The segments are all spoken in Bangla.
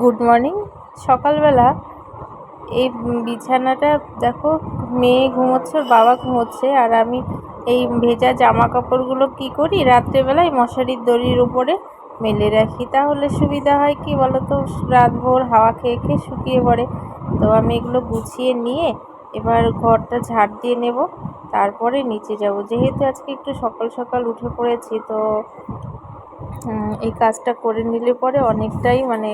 গুড মর্নিং সকালবেলা এই বিছানাটা দেখো, মেয়ে ঘুমোচ্ছে বাবা ঘুমোচ্ছে, আর আমি এই ভেজা জামা কাপড়গুলো কি করি? রাত্রেবেলায় মশারির দড়ির উপরে মেলে রাখি। তাহলে সুবিধা হয় কি বলো তো রাতভর হাওয়া খেয়ে খেয়ে শুকিয়ে পড়ে। তো আমি এগুলো গুছিয়ে নিয়ে এবার ঘরটা ঝাড় দিয়ে নেব। তারপরে নিচে যাব। যেহেতু আজকে একটু সকাল সকাল উঠে পড়েছি, তো এই কাজটা করে নিলে পরে অনেকটাই মানে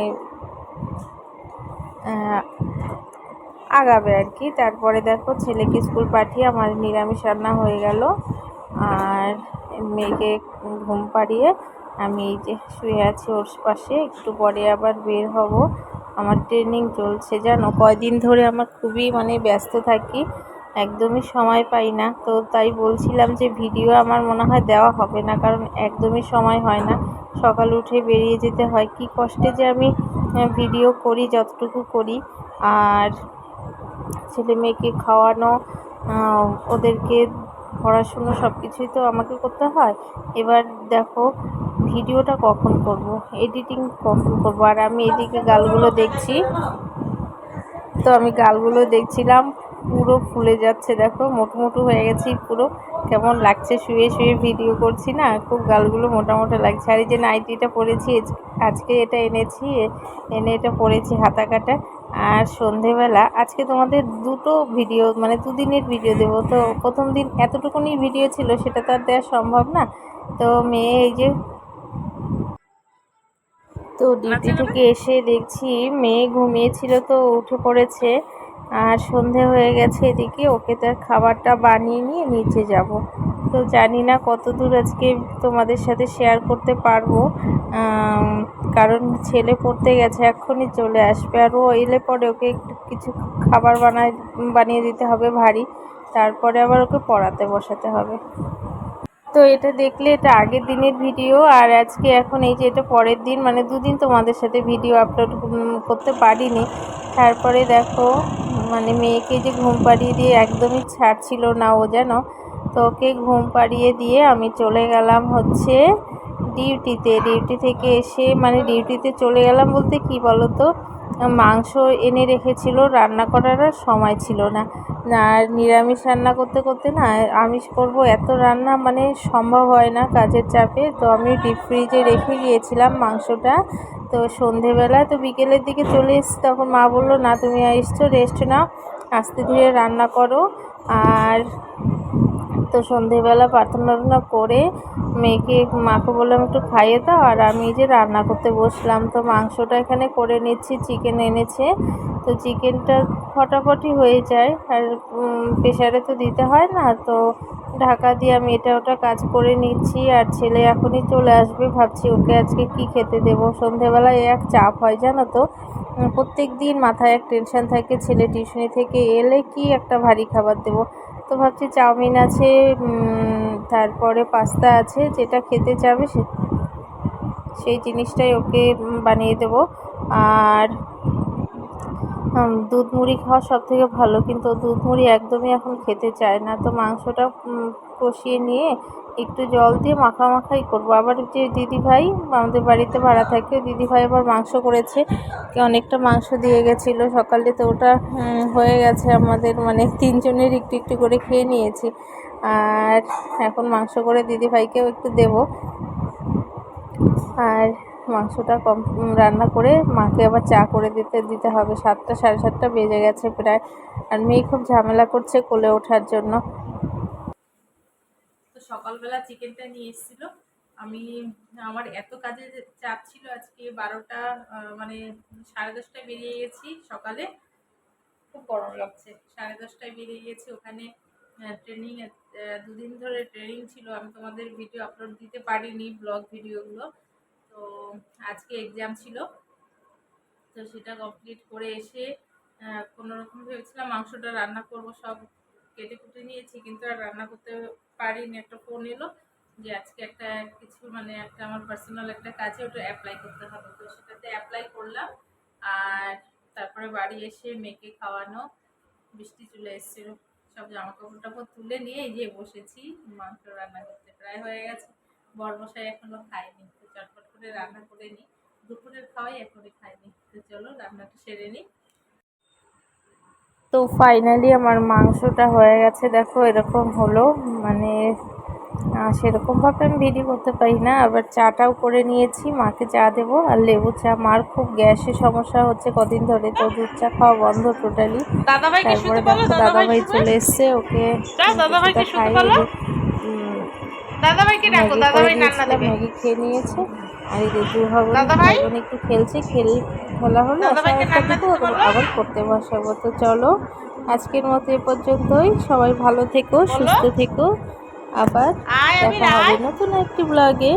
আগাবে আর কি। তারপরে দেখো ছেলেকে স্কুল পাঠিয়ে আমার নিরামিষ রান্না হয়ে গেল। আর মেয়েকে ঘুম পাড়িয়ে আমি এই যে শুয়ে আছি ওর পাশে। একটু পরে আবার বের হব। আমার ট্রেনিং চলছে, জানো? কয়দিন ধরে আমার খুবই মানে ব্যস্ত থাকি। একদমই সময় পাই না। তো তাই বলছিলাম যে ভিডিও আমার মনে হয় দেওয়া হবে না, কারণ একদমই সময় হয় না। সকাল উঠে বেরিয়ে যেতে হয়। কি কষ্টে যে আমি ভিডিও করি, যতটুকু করি। আর ছেলে মেয়েকে খাওয়ানো ওদেরকে পড়াশুনো সব কিছুই তো আমাকে করতে হয়। এবার দেখো, ভিডিওটা কখন করব? এডিটিং কখন করব? আর আমি এদিকে গালগুলো দেখছি। তো আমি গালগুলো দেখছিলাম পুরো ফুলে যাচ্ছে দেখো মোটু মোটু হয়ে গেছি পুরো। কেমন লাগছে? শুয়ে শুয়ে ভিডিও করছি না? খুব গালগুলো মোটা মোটা লাগছে। আর এই যে নাইটিটা পরেছি আজকে এটা এনেছি এনে এটা পরেছি হাতা কাটা আর সন্ধেবেলা আজকে তোমাদের দুটো ভিডিও মানে দুদিনের ভিডিও দেবো। তো প্রথম দিন এতটুকুনি ভিডিও ছিল সেটা তো আর দেওয়া সম্ভব না। তো মেয়ে এই যে তো ডিউটি থেকে এসে দেখছি মেয়ে ঘুমিয়েছিল তো উঠে পড়েছে। আর সন্ধে হয়ে গেছে এদিকে, ওকে তার খাবারটা বানিয়ে নিয়ে নিচে যাব। তো জানি না কত দূর আজকে তোমাদের সাথে শেয়ার করতে পারব। কারণ ছেলে পড়তে গেছে, এক্ষুনি চলে আসবে। আর ও এলে পরে ওকে একটু কিছু খাবার বানায়, বানিয়ে দিতে হবে ভারী। তারপরে আবার ওকে পড়াতে বসাতে হবে। তো এটা দেখলে এটা আগের দিনের ভিডিও আর আজকে এখন এই যে এটা পরের দিন মানে দুদিন তোমাদের সাথে ভিডিও আপলোড করতে পারিনি। তারপরে দেখো মানে মেয়েকে যে ঘুম পাড়িয়ে দিয়ে একদমই ছাড়ছিল না ও যেন, তো ওকে ঘুম পাড়িয়ে দিয়ে আমি চলে গেলাম হচ্ছে ডিউটিতে। ডিউটি থেকে এসে মানে ডিউটিতে চলে গেলাম বলতে কি বলো তো মাংস এনে রেখেছিল, রান্না করার আর সময় ছিল না। আর নিরামিষ রান্না করতে করতে না, আমিষ করব এত রান্না মানে সম্ভব হয় না কাজের চাপে। তো আমি ডিপ ফ্রিজে রেখে গিয়েছিলাম মাংসটা। তো সন্ধেবেলা তো বিকেলের দিকে চলে এসেছি, তখন মা বলল, না, তুমি এসছো রেস্ট নাও, আস্তে ধীরে রান্না করো। আর তো সন্ধেবেলা প্রার্থনা টার্থনা করে মেয়েকে মাকে বললাম, একটু খাইয়ে দাও। আর আমি যে রান্না করতে বসলাম, তো মাংসটা এখানে করে নিচ্ছি, চিকেন এনেছে। তো চিকেনটা ফটাফটি হয়ে যায়। আর প্রেশারে তো দিতে হয় না, তো ঢাকা দিয়ে আমি এটা ওটা কাজ করে নিচ্ছি। আর ছেলে এখনই চলে আসবে, ভাবছি ওকে আজকে কি খেতে দেবো? সন্ধেবেলায় এক চাপ হয়, জানো তো? প্রত্যেক দিন মাথায় এক টেনশন থাকে, ছেলে টিউশনি থেকে এলে কি একটা ভারী খাবার দেবো? তো ভাবছি চাউমিন আছে তারপরে পাস্তা আছে, যেটা খেতে চাবে সে সেই জিনিসটাই ওকে বানিয়ে দেবো। আর দুধ মুড়ি খাওয়া সব থেকে ভালো, কিন্তু দুধ মুড়ি একদমই এখন খেতে চায় না। তো মাংসটা কষিয়ে নিয়ে একটু জল দিয়ে মাখা মাখাই করব। আবার যে দিদিভাই আমাদের বাড়িতে ভাড়া থাকে, দিদিভাই আবার মাংস করেছে অনেকটা মাংস দিয়ে গেছিল সকালে। তো ওটা হয়ে গেছে আমাদের মানে তিনজনের একটু একটু করে খেয়ে নিয়েছি। আর এখন মাংস করে দিদিভাইকেও একটু দেবো। আর মাংসটা কম রান্না করে মাকে আবার চা করে দিতে দিতে হবে। সাতটা, সাড়ে সাতটা বেজে গেছে প্রায়। আর মেয়ে খুব ঝামেলা করছে কোলে ওঠার জন্য। তো সকালবেলা চিকেনটা নিয়ে এসেছিল। আমি, আমার এত কাজের চাপ ছিল আজকে বারোটা মানে সাড়ে দশটায় বেরিয়ে গেছি সকালে। খুব গরম লাগছে। সাড়ে দশটায় বেরিয়ে গেছি। ওখানে ট্রেনিং দুদিন ধরে ট্রেনিং ছিল। আমি তোমাদের ভিডিও আপলোড দিতে পারিনি ব্লগ ভিডিওগুলো তো আজকে এক্সাম ছিল। তো সেটা কমপ্লিট করে এসে আহ, কোনো রকম ভেবেছিলাম মাংসটা রান্না করব সব কেটে কুটে নিয়েছি কিন্তু আর রান্না করতে পারিনি। একটা ফোন এলো যে আজকে একটা কিছু মানে একটা আমার পার্সোনাল একটা কাজে ওটা অ্যাপ্লাই করতে হবে। তো সেটাতে অ্যাপ্লাই করলাম আর তারপরে বাড়ি এসে মেয়েকে খাওয়ানো বৃষ্টি চলে এসেছিল। সব জামা কাপড় টাপড় তুলে নিয়ে এই যে বসেছি মাংস রান্না করতে। প্রায় হয়ে গেছে। বরমশাই এখনও খাইনি চটপট করে রান্না করে নিই দুপুরের খাওয়াই এখনই খাইনি। তো চলো রান্নাটা সেরে নিই তো ফাইনালি আমার মাংসটা হয়ে গেছে। দেখো এরকম হলো। মানে সেরকমভাবে আমি ভিডিও করতে পারি না। আবার চাটাও করে নিয়েছি। মাকে চা দেবো। আর লেবু চা। মার খুব গ্যাসের সমস্যা হচ্ছে কদিন ধরে। তো দুধ চা খাওয়া বন্ধ টোটালি তারপরে দেখো দাদাভাই চলে এসছে। ওকে খাইয়ে দাদাভাইকে ডাকো দাদাভাই রান্না দেবে। ম্যাগি খেয়ে নিয়েছে। আর এই যে দুই দাদাভাই? ভাই একটু খেলছে খেল খেলা হলো আবার করতে বসাবো। তো চলো আজকের মতো এ পর্যন্তই। সবাই ভালো থেকো সুস্থ থেকো। আবার দেখা হবে নতুন একটি ব্লগে